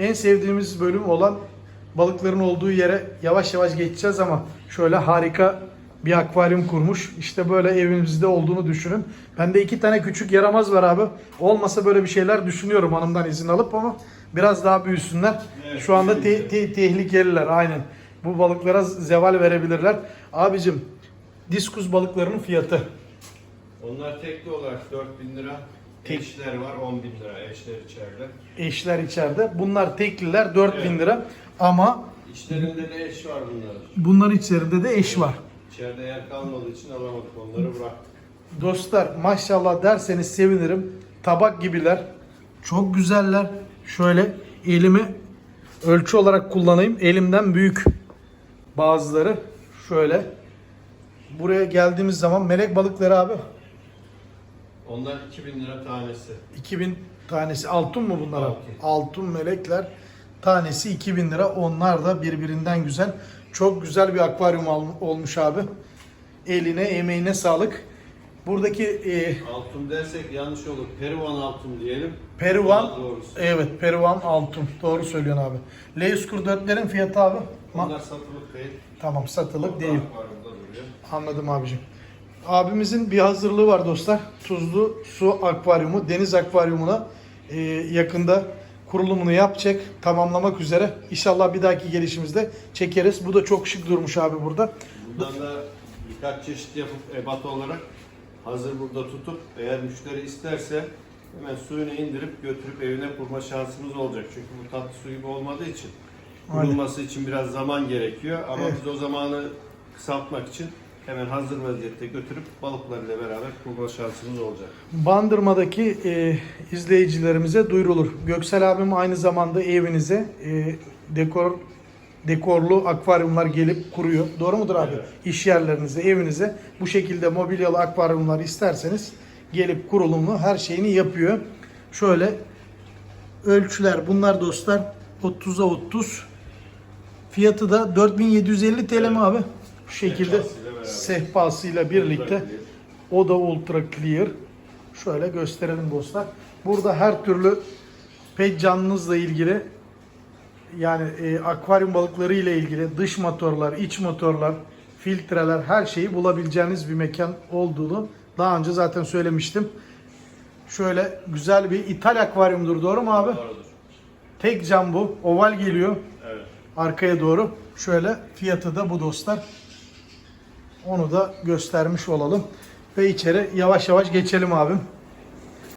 en sevdiğimiz bölüm olan balıkların olduğu yere yavaş yavaş geçeceğiz ama şöyle harika bir akvaryum kurmuş. İşte böyle evimizde olduğunu düşünün. Bende iki tane küçük yaramaz var abi. Olmasa böyle bir şeyler düşünüyorum hanımdan izin alıp ama biraz daha büyüsünler. Evet, Şu anda te- te- tehlikeliler aynen. Bu balıklara zeval verebilirler. Abicim diskus balıklarının fiyatı. Onlar tekli olarak 4000 lira. Tek- Eşler var 10 bin lira. Eşler içeride. Eşler içeride. Bunlar tekliler 4000 Evet. lira ama İçlerinde de eş var bunların. bunların içlerinde de eş var. İçeride yer kalmadığı için alamadık onları bıraktık. Dostlar maşallah derseniz sevinirim. Tabak gibiler. Çok güzeller. Şöyle elimi ölçü olarak kullanayım. Elimden büyük bazıları. Şöyle. Buraya geldiğimiz zaman melek balıkları abi. Onlar 2000 lira tanesi. 2000 tanesi altın mı bunlar? Altın. Altın melekler tanesi 2000 lira. Onlar da birbirinden güzel. Çok güzel bir akvaryum olmuş abi. Eline, emeğine sağlık. Buradaki e, Altın dersek yanlış olur. Perivan altın diyelim. Doğrusu. evet Perivan altın. Doğru söylüyorsun abi. L144'lerin fiyatı abi? Onlar satılık değil. tamam satılık değil. Akvaryumda duruyor. Anladım abicim. Abimizin bir hazırlığı var dostlar. Tuzlu su akvaryumu, deniz akvaryumuna e, yakında kurulumunu yapacak, tamamlamak üzere. İnşallah bir dahaki gelişimizde çekeriz. Bu da çok şık durmuş abi burada. Buradan da birkaç çeşit yapıp ebat olarak hazır burada tutup eğer müşteri isterse hemen suyunu indirip götürüp evine kurma şansımız olacak. Çünkü bu tatlı su gibi olmadığı için kurulması için biraz zaman gerekiyor ama Evet. biz o zamanı kısaltmak için hemen hazır vaziyette götürüp balıklarıyla beraber kurma şansımız olacak. Bandırma'daki e, izleyicilerimize duyurulur. Göksel abim aynı zamanda evinize e, dekor dekorlu akvaryumlar gelip kuruyor. Doğru mudur abi? Evet. İş yerlerinize, evinize bu şekilde mobilyalı akvaryumlar isterseniz gelip kurulumlu her şeyini yapıyor. Şöyle ölçüler bunlar dostlar 30'a 30. Fiyatı da 4750 TL mi abi? Bu şekilde beraber. Sehpasıyla birlikte. O da ultra clear. Şöyle gösterelim dostlar. Burada her türlü pet canlınızla ilgili yani e, akvaryum balıkları ile ilgili dış motorlar, iç motorlar, filtreler her şeyi bulabileceğiniz bir mekan olduğunu daha önce zaten söylemiştim. Şöyle güzel bir İtal akvaryumdur doğru mu abi? Doğrudur. Tek cam bu. Oval geliyor Evet. arkaya doğru. Şöyle fiyatı da bu dostlar. Onu da göstermiş olalım. Ve içeri yavaş yavaş geçelim abim.